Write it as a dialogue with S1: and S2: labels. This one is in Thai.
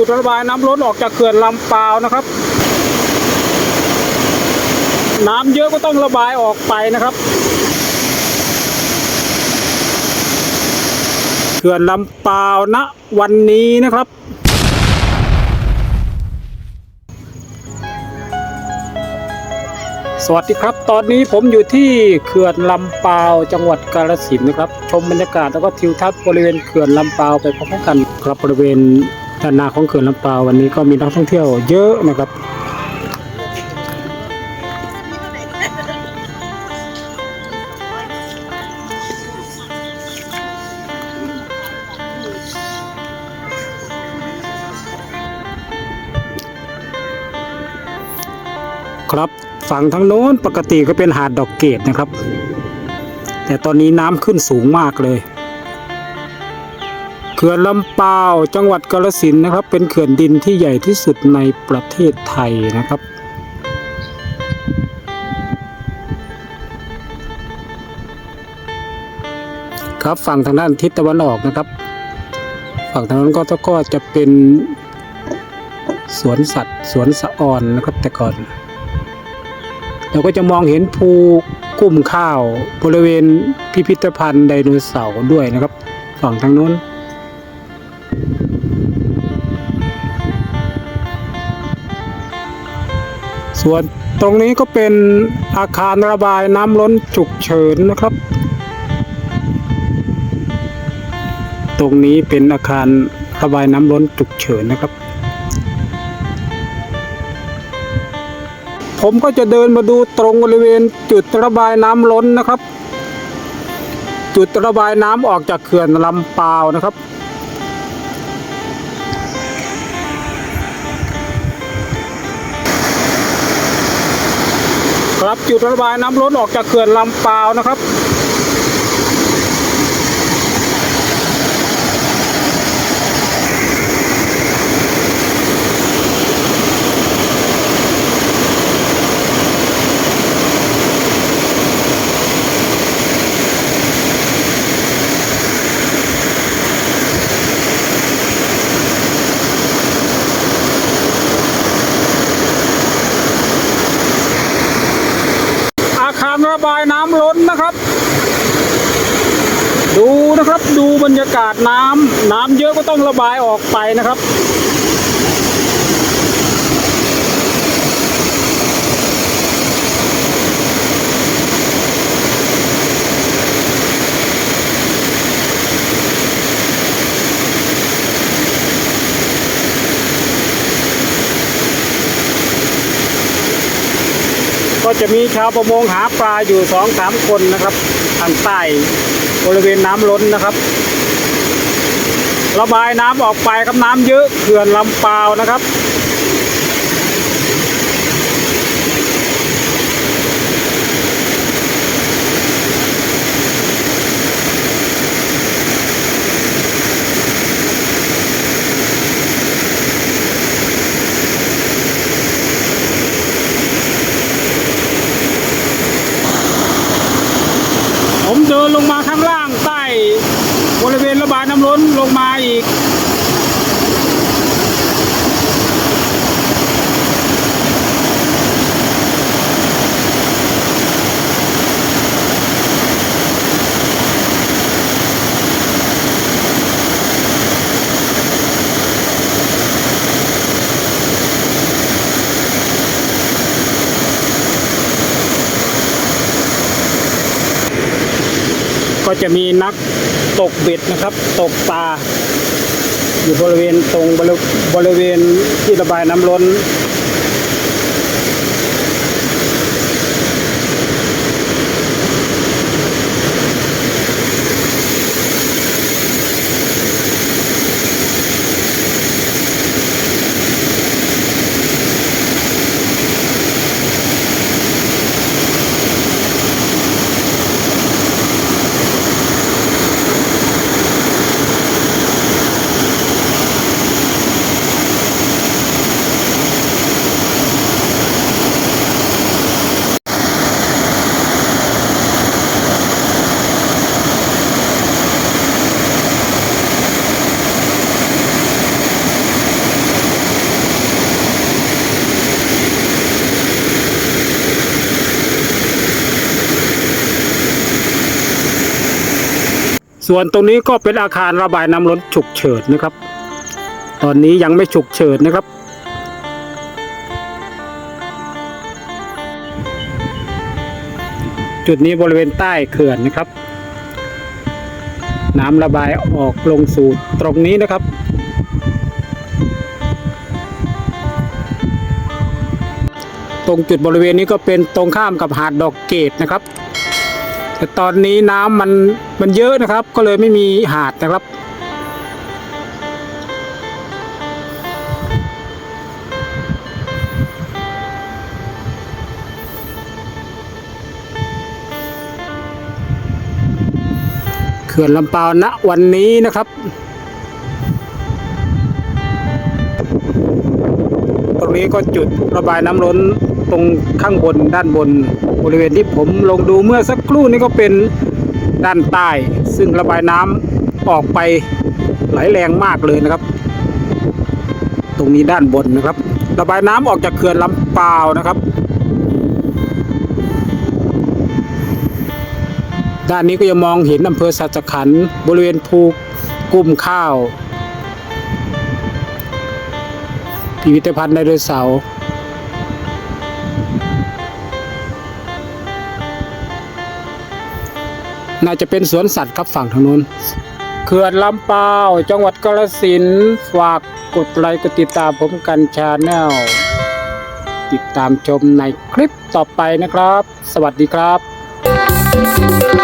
S1: จุดระบายน้ำล้นออกจากเขื่อนลำปาวนะครับ น้ำเยอะก็ต้องระบายออกไปนะครับ เขื่อนลำปาวณวันนี้นะครับสวัสดีครับ ตอนนี้ผมอยู่ที่เขื่อนลำปาวจังหวัดกาฬสินธุ์นะครับ ชมบรรยากาศแล้วก็ทิวทัศน์บริเวณเขื่อนลำปาวไปพร้อมๆกันครับบริเวณ ด้านหน้าของเขื่อนลำปาววันนี้ก็มีนักท่องเที่ยวเยอะนะครับครับฝั่งทางโน้นปกติก็เป็นหาดดอกเกดนะครับ แต่ตอนนี้น้ำขึ้นสูงมากเลย เขื่อนลำปาวจังหวัดกาฬสินนะครับ เป็นเขื่อนดินที่ใหญ่ที่สุดในประเทศไทยนะครับครับฝั่งทางด้านทิศตะวันออกนะครับ ฝั่งทางนั้นก็ก็จะเป็นสวนสัตว์สวนสะออนนะครับแต่ก่อน เราก็จะมองเห็นภูกุ้มข้าวบริเวณพิพิธภัณฑ์ไดโนเสาร์ด้วยนะครับ ฝั่งทางนู้น ส่วนตรงนี้ก็เป็นอาคารระบายน้ำล้นฉุกเฉินนะครับ ตรงนี้เป็นอาคารระบายน้ำล้นฉุกเฉินนะครับ ผมก็จะเดินมาดูตรงบริเวณจุดระบายน้ำล้นนะครับ จุดระบายน้ำออกจากเขื่อนลำปาวนะครับ ครับ จุดระบายน้ำล้นออกจากเขื่อนลำปาวนะครับ ระบายน้ำล้นนะครับ ดูนะครับดูบรรยากาศน้ำน้ำเยอะก็ต้องระบายออกไปนะครับ ก็จะมีชาวประมงหาปลาอยู่สองสามคนนะครับทางใต้บริเวณน้ำล้นนะครับ ระบายน้ำออกไปครับน้ำเยอะเขื่อนลำปาวนะครับ ลงมาข้างล่างใต้บริเวณระบายน้ำล้นลงมาอีก ก็จะมีนักตกเบ็ดนะครับ ตกปลาอยู่บริเวณตรงบริบริเวณที่ระบายน้ำล้น ส่วนตรงนี้ก็เป็นอาคารระบายน้ำล้นฉุกเฉินนะครับ ตอนนี้ยังไม่ฉุกเฉินนะครับ จุดนี้บริเวณใต้เขื่อนนะครับ น้ำระบายออกลงสู่ตรงนี้นะครับตรงจุดบริเวณนี้ก็เป็นตรงข้ามกับหาดดอกเกตนะครับ แต่ตอนนี้น้ำมันมันเยอะนะครับ ก็เลยไม่มีหาดนะครับ เขื่อนลำปาวณวันนี้นะครับตรงนี้ก็จุดระบายน้ำล้นตรงข้างบนด้านบน บริเวณที่ผมลงดูเมื่อสักครู่นี้ก็เป็นด้านใต้ ซึ่งระบายน้ำออกไปไหลแรงมากเลยนะครับ ตรงนี้ด้านบนนะครับ ระบายน้ำออกจากเขื่อนลำปาวนะครับ ด้านนี้ก็จะมองเห็นอำเภอสัจขันธ์บริเวณภูกุ้มข้าวพิพิธภัณฑ์ไดโนเสาร์ น่าจะเป็นสวนสัตว์ครับฝั่งทางนู้นเขื่อนลำปาวจังหวัดกาฬสินธุ์ฝากกดไลค์กดติดตามผมกันชาแนลติดตามชมในคลิปต่อไปนะครับ สวัสดีครับ